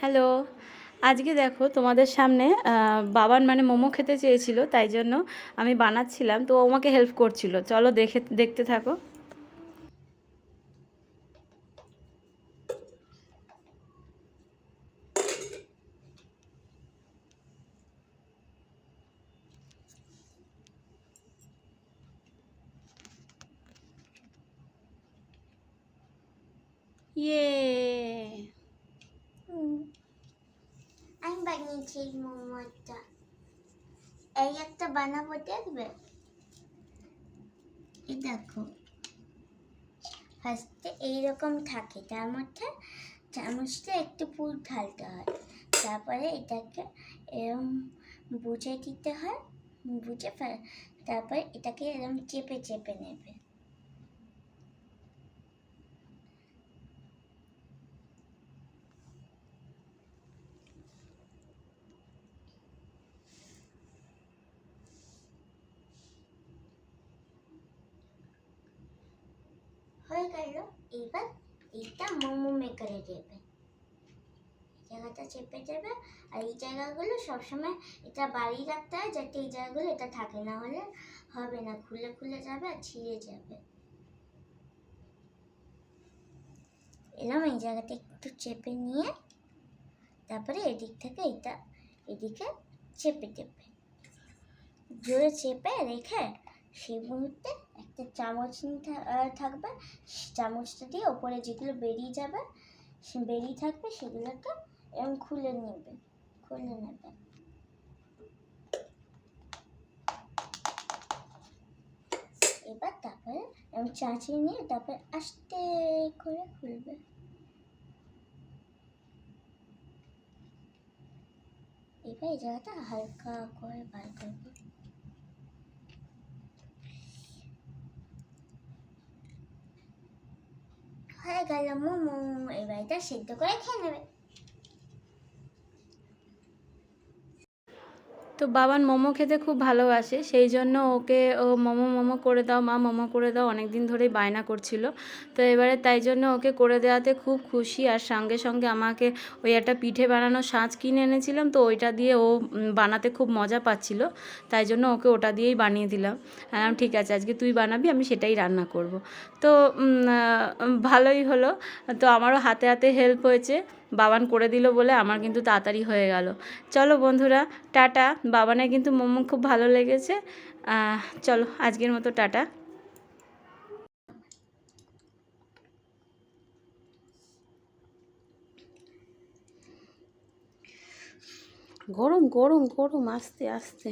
Hello. আজকে দেখো তোমাদের সামনে বাবার মানে মোমো খেতে চেয়েছিল, তাই জন্য আমি বানাচ্ছিলাম, তো আমাকে হেল্প করছিল। চলো দেখে, দেখতে থাকো। ইয়ে হুম। আমি এই মোমোটা এই একটা বানাবো দেখবে এই দেখো ফার্স্টে এইরকম থাকে তার মধ্যে চামচটা একটু ফুল ঢালতে হয় তারপরে এটাকে এরম বুঝে দিতে হয় বুঝে তারপরে এটাকে এরম চেপে চেপে নেবে হয়ে গেল এবার এইটা মোমো মেকারে দেবে জায়গাটা চেপে দেবে আর এই জায়গাগুলো সবসময় এটা বাড়ি রাখতে হয় যাতে এই জায়গাগুলো এটা থাকে না হলে হবে না খুলে খুলে যাবে আর ছিঁড়ে যাবে এলাম এই জায়গাটা একটু চেপে নিয়ে তারপরে এদিক থেকে এটা এদিকে চেপে দেবে জোরে চেপে রেখে সেই মুহূর্তে একটা চামচ নিয়ে থাকবে। চামচটা দিয়ে ওপরে যেগুলো বেরিয়ে যাবে বেরিয়ে থাকবে সেগুলোকে এরকম খুলে নেবে খুলে নেবে। এবার তারপরে এরকম চাঁচিয়ে নিয়ে তারপরে আস্তে করে খুলবে। এবার এই জায়গাটা হালকা করে বার করবে। হয়ে গেল মোমো এবার এটা সিদ্ধ করে খেয়ে নেবে। তো বাবান মোমো খেতে খুব ভালোবাসে, সেই জন্য ওকে ও মোমো মোমো করে দাও, মা মোমো করে দাও অনেক দিন ধরেই বায়না করছিল। তো এবারে তাই জন্য ওকে করে দেওয়াতে খুব খুশি আর সঙ্গে সঙ্গে আমাকে ওই একটা পিঠে বানানো সাঁচ কিনে এনেছিলাম, তো ওইটা দিয়ে ও বানাতে খুব মজা পাচ্ছিল। তাই জন্য ওকে ওটা দিয়েই বানিয়ে দিলাম। আমি ঠিক আছে, আজকে তুই বানাবি, আমি সেটাই রান্না করব। তো ভালোই হলো। তো আমারও হাতে হাতে হেল্প হয়েছে। বাবান করে দিল বলে আমার কিন্তু তাড়াতাড়ি হয়ে গেল। চলো বন্ধুরা, টাটা। বাবানের কিন্তু মোমো খুব ভালো লেগেছে। চলো, আজকের মতো টাটা। গরম গরম গরম, আস্তে আস্তে।